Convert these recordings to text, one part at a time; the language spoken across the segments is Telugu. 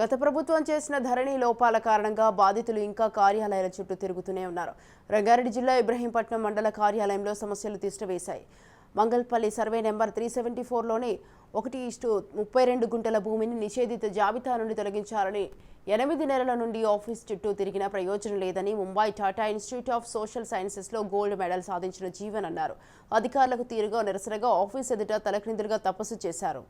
గత ప్రభుత్వం చేసిన ధరణి లోపాల కారణంగా బాధితులు ఇంకా కార్యాలయాల చుట్టూ తిరుగుతూనే ఉన్నారు. రంగారెడ్డి జిల్లా ఇబ్రహీంపట్నం మండల కార్యాలయంలో సమస్యలు తిష్టవేశాయి. Mangalpally survey number three seventy ఫోర్లోని ఒకటి ఇష్టు ముప్పై రెండు గుంటల భూమిని నిషేధిత జాబితా నుండి తొలగించాలని ఎనిమిది నెలల నుండి ఆఫీస్ చుట్టూ తిరిగిన ప్రయోజనం లేదని Mumbai Tata Institute of Social సైన్సెస్లో gold medal సాధించిన జీవన్ అన్నారు. అధికారులకు తీరుగా నిరసనగా ఆఫీస్ ఎదుట తలక్రిందులుగా తపస్సు చేశారు.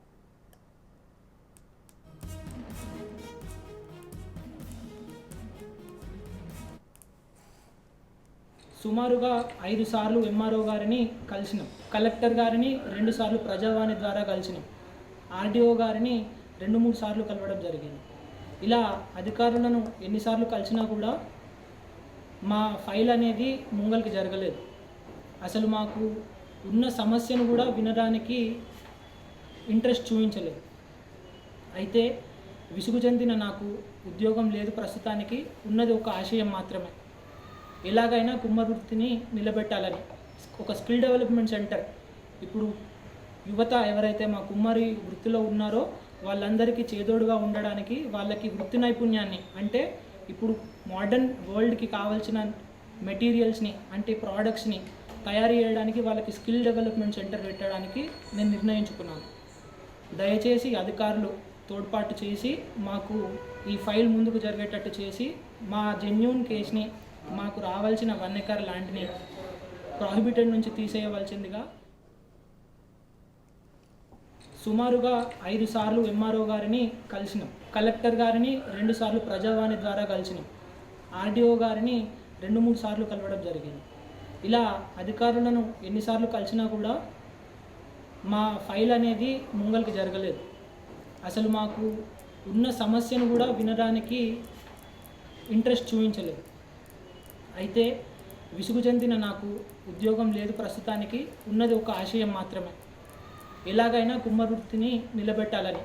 సుమారుగా ఐదు సార్లు ఎంఆర్ఓ గారిని కలిసినాం. కలెక్టర్ గారిని రెండు సార్లు ప్రజావాణి ద్వారా కలిసినాం. ఆర్డీఓ గారిని రెండు మూడు సార్లు కలవడం జరిగింది. ఇలా అధికారులను ఎన్నిసార్లు కలిసినా కూడా మా ఫైల్ అనేది ముంగల్కి జరగలేదు. అసలు మాకు ఉన్న సమస్యను కూడా వినడానికి ఇంట్రెస్ట్ చూపించలేదు. అయితే విసుగు చెందిన నాకు ఉద్యోగం లేదు ప్రస్తుతానికి. ఉన్నది ఒక ఆశయం మాత్రమే. ఎలాగైనా కుమ్మరి వృత్తిని నిలబెట్టాలని. ఒక స్కిల్ డెవలప్మెంట్ సెంటర్. ఇప్పుడు యువత ఎవరైతే మా కుమ్మరి వృత్తిలో ఉన్నారో వాళ్ళందరికీ చేదోడుగా ఉండడానికి వాళ్ళకి వృత్తి నైపుణ్యాన్ని అంటే ఇప్పుడు మోడర్న్ వరల్డ్కి కావాల్సిన మెటీరియల్స్ని అంటే ప్రోడక్ట్స్ని తయారు చేయడానికి వాళ్ళకి స్కిల్ డెవలప్మెంట్ సెంటర్ పెట్టడానికి నేను నిర్ణయించుకున్నాను. దయచేసి అధికారులు తోడ్పాటు చేసి మాకు ఈ ఫైల్ ముందుకు జరిగేటట్టు చేసి మా జెన్యున్ కేసుని మాకు రావాల్సిన వన్ ఎకర్ ల్యాండ్ని ప్రాహిబిటెడ్ నుంచి తీసేయవలసిందిగా సుమారుగా ఐదు సార్లు ఎంఆర్ఓ గారిని కలిసినాం. కలెక్టర్ గారిని రెండు సార్లు ప్రజావాణి ద్వారా కలిసినాం. ఆర్డీఓ గారిని రెండు మూడు సార్లు కలవడం జరిగింది. ఇలా అధికారులను ఎన్నిసార్లు కలిసినా కూడా మా ఫైల్ అనేది ముంగల్కి జరగలేదు. అసలు మాకు ఉన్న సమస్యను కూడా వినడానికి ఇంట్రెస్ట్ చూపించలేదు. అయితే విసుగు చెందిన నాకు ఉద్యోగం లేదు ప్రస్తుతానికి. ఉన్నది ఒక ఆశయం మాత్రమే. ఎలాగైనా కుమ్మరి వృత్తిని నిలబెట్టాలని.